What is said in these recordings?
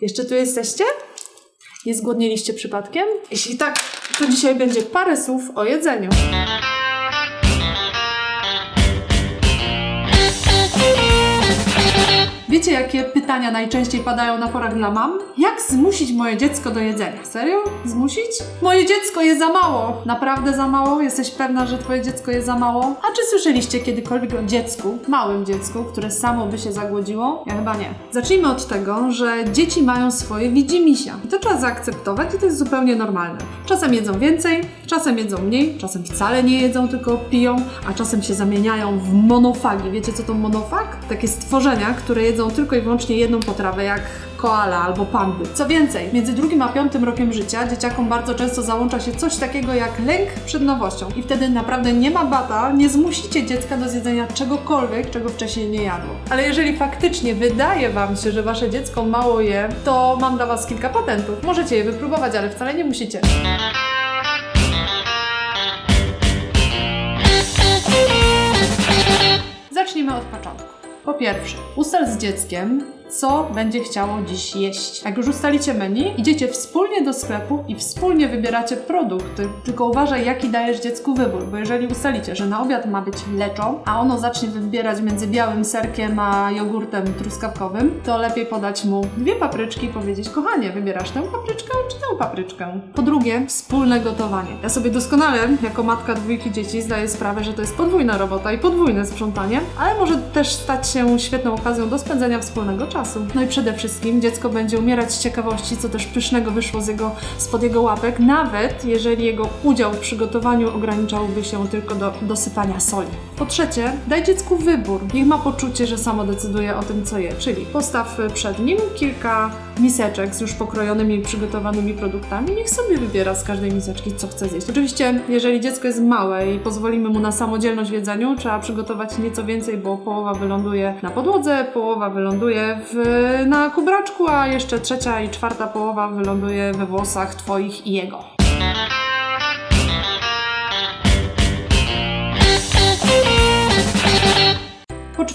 Jeszcze tu jesteście? Nie zgłodnieliście przypadkiem? Jeśli tak, to dzisiaj będzie parę słów o jedzeniu. Wiecie, jakie pytania najczęściej padają na forach dla mam? Jak zmusić moje dziecko do jedzenia? Serio? Zmusić? Moje dziecko je za mało. Naprawdę za mało? Jesteś pewna, że twoje dziecko je za mało? A czy słyszeliście kiedykolwiek o dziecku, małym dziecku, które samo by się zagłodziło? Ja chyba nie. Zacznijmy od tego, że dzieci mają swoje widzimisia. I to trzeba zaakceptować i to jest zupełnie normalne. Czasem jedzą więcej, czasem jedzą mniej, czasem wcale nie jedzą, tylko piją, a czasem się zamieniają w monofagi. Wiecie co to monofag? Takie stworzenia, które jedzą tylko i wyłącznie jedną potrawę, jak koala albo pandy. Co więcej, między drugim a piątym rokiem życia dzieciakom bardzo często załącza się coś takiego jak lęk przed nowością. I wtedy naprawdę nie ma bata, nie zmusicie dziecka do zjedzenia czegokolwiek, czego wcześniej nie jadło. Ale jeżeli faktycznie wydaje Wam się, że Wasze dziecko mało je, to mam dla Was kilka patentów. Możecie je wypróbować, ale wcale nie musicie. Zacznijmy od początku. Po pierwsze, ustal z dzieckiem, co będzie chciało dziś jeść. Jak już ustalicie menu, idziecie wspólnie do sklepu i wspólnie wybieracie produkty. Tylko uważaj, jaki dajesz dziecku wybór, bo jeżeli ustalicie, że na obiad ma być leczo, a ono zacznie wybierać między białym serkiem a jogurtem truskawkowym, to lepiej podać mu dwie papryczki i powiedzieć, kochanie, wybierasz tę papryczkę czy tę papryczkę. Po drugie, wspólne gotowanie. Ja sobie doskonale, jako matka dwójki dzieci, zdaję sprawę, że to jest podwójna robota i podwójne sprzątanie, ale może też stać się świetną okazją do spędzenia wspólnego czasu. No i przede wszystkim dziecko będzie umierać z ciekawości, co też pysznego wyszło z jego, spod jego łapek, nawet jeżeli jego udział w przygotowaniu ograniczałby się tylko do dosypania soli. Po trzecie, daj dziecku wybór. Niech ma poczucie, że samo decyduje o tym, co je, czyli postaw przed nim kilka miseczek z już pokrojonymi i przygotowanymi produktami. Niech sobie wybiera z każdej miseczki, co chce zjeść. Oczywiście, jeżeli dziecko jest małe i pozwolimy mu na samodzielność w jedzeniu, trzeba przygotować nieco więcej, bo połowa wyląduje na podłodze, połowa wyląduje w, na kubraczku, a jeszcze trzecia i czwarta połowa wyląduje we włosach Twoich i jego.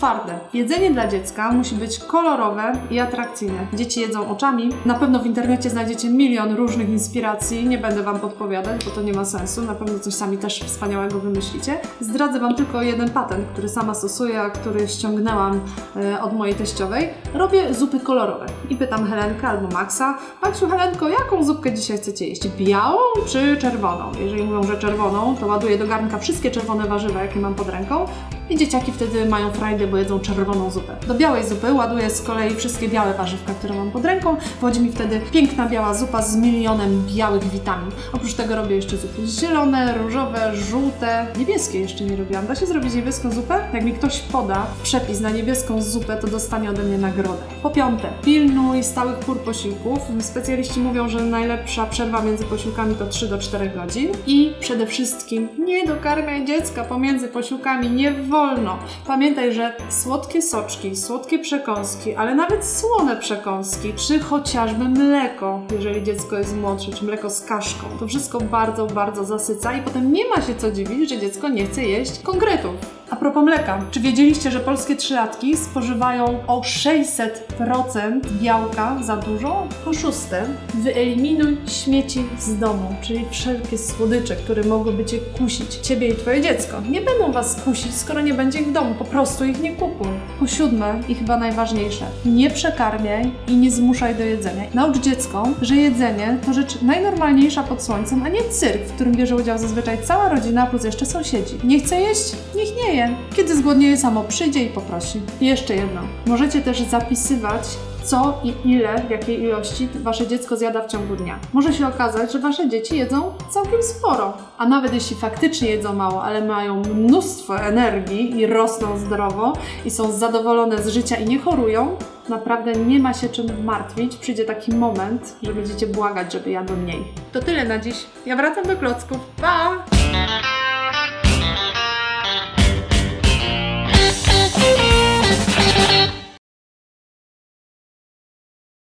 Czwarte, jedzenie dla dziecka musi być kolorowe i atrakcyjne. Dzieci jedzą oczami. Na pewno w internecie znajdziecie milion różnych inspiracji. Nie będę Wam podpowiadać, bo to nie ma sensu. Na pewno coś sami też wspaniałego wymyślicie. Zdradzę Wam tylko jeden patent, który sama stosuję, a który ściągnęłam e, od mojej teściowej. Robię zupy kolorowe. I pytam Helenkę albo Maxa, Maksiu, Helenko, jaką zupkę dzisiaj chcecie jeść? Białą czy czerwoną? Jeżeli mówią, że czerwoną, to ładuję do garnka wszystkie czerwone warzywa, jakie mam pod ręką. I dzieciaki wtedy mają frajdę, bo jedzą czerwoną zupę. Do białej zupy ładuję z kolei wszystkie białe warzywka, które mam pod ręką. Wychodzi mi wtedy piękna biała zupa z milionem białych witamin. Oprócz tego robię jeszcze zupy zielone, różowe, żółte, niebieskie jeszcze nie robiłam. Da się zrobić niebieską zupę? Jak mi ktoś poda przepis na niebieską zupę, to dostanie ode mnie nagrodę. Po piąte, pilnuj stałych pór posiłków. Specjaliści mówią, że najlepsza przerwa między posiłkami to 3 do 4 godzin. I przede wszystkim nie dokarmiaj dziecka pomiędzy posiłkami, nie wolno. Pamiętaj, że słodkie soczki, słodkie przekąski, ale nawet słone przekąski, czy chociażby mleko, jeżeli dziecko jest młodsze, czy mleko z kaszką, to wszystko bardzo, bardzo zasyca i potem nie ma się co dziwić, że dziecko nie chce jeść konkretów. A propos mleka, czy wiedzieliście, że polskie trzylatki spożywają o 600% białka za dużo? Po szóste, wyeliminuj śmieci z domu, czyli wszelkie słodycze, które mogłyby Cię kusić, Ciebie i Twoje dziecko. Nie będą Was kusić, skoro nie będzie ich w domu, po prostu ich nie kupuj. Po siódme i chyba najważniejsze, nie przekarmiaj i nie zmuszaj do jedzenia. Naucz dziecko, że jedzenie to rzecz najnormalniejsza pod słońcem, a nie cyrk, w którym bierze udział zazwyczaj cała rodzina plus jeszcze sąsiedzi. Nie chce jeść? Niech nie je. Kiedy zgłodnieje samo przyjdzie i poprosi. I jeszcze jedno. Możecie też zapisywać co i ile, w jakiej ilości wasze dziecko zjada w ciągu dnia. Może się okazać, że wasze dzieci jedzą całkiem sporo, a nawet jeśli faktycznie jedzą mało, ale mają mnóstwo energii i rosną zdrowo i są zadowolone z życia i nie chorują, naprawdę nie ma się czym martwić. Przyjdzie taki moment, że będziecie błagać, żeby jadły mniej. To tyle na dziś. Ja wracam do klocków. Pa!